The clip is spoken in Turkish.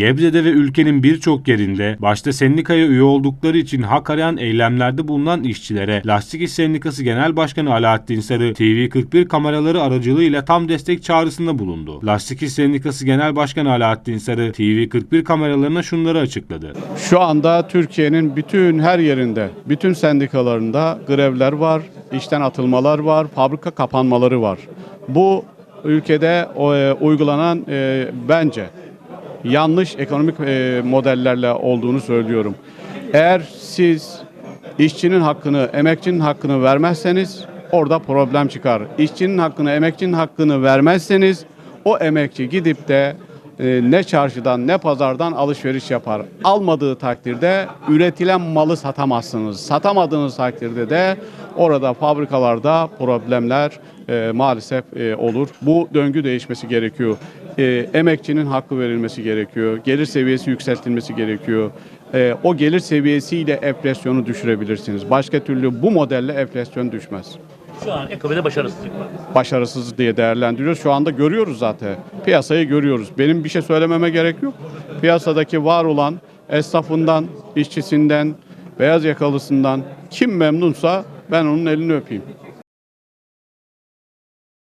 Gebze'de ve ülkenin birçok yerinde başta sendikaya üye oldukları için hak arayan eylemlerde bulunan işçilere Lastik İş Sendikası Genel Başkanı Alaaddin Sarı TV41 kameraları aracılığıyla tam destek çağrısında bulundu. Lastik İş Sendikası Genel Başkanı Alaaddin Sarı TV41 kameralarına şunları açıkladı. Şu anda Türkiye'nin bütün her yerinde, bütün sendikalarında grevler var, işten atılmalar var, fabrika kapanmaları var. Bu ülkede e, uygulanan e, bence yanlış ekonomik e, modellerle olduğunu söylüyorum. Eğer siz işçinin hakkını, emekçinin hakkını vermezseniz orada problem çıkar. İşçinin hakkını, emekçinin hakkını vermezseniz o emekçi gidip de ne çarşıdan ne pazardan alışveriş yapar. Almadığı takdirde üretilen malı satamazsınız. Satamadığınız takdirde de orada fabrikalarda problemler e, maalesef e, olur. Bu döngü değişmesi gerekiyor. E, emekçinin hakkı verilmesi gerekiyor. Gelir seviyesi yükseltilmesi gerekiyor. E, o gelir seviyesiyle enflasyonu düşürebilirsiniz. Başka türlü bu modelle enflasyon düşmez Şu an ekonomide başarısızlık var. başarısız diye değerlendiriyoruz. Şu anda görüyoruz zaten. Piyasayı görüyoruz. Benim bir şey söylememe gerek yok. Piyasadaki var olan esnafından, işçisinden, beyaz yakalısından kim memnunsa ben onun elini öpeyim.